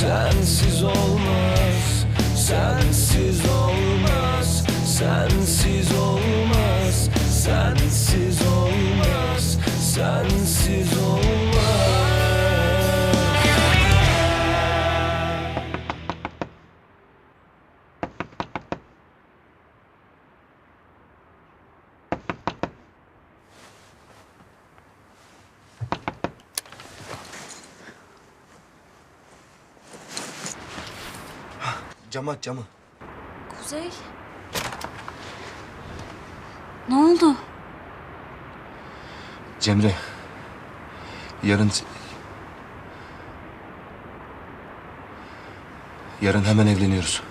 Sensiz olmaz, sensiz olmaz, sensiz olmaz, sensiz olmaz, sensiz olmaz. Camı aç camı. Kuzey. Ne oldu? Cemre. Yarın... Yarın hemen evleniyoruz.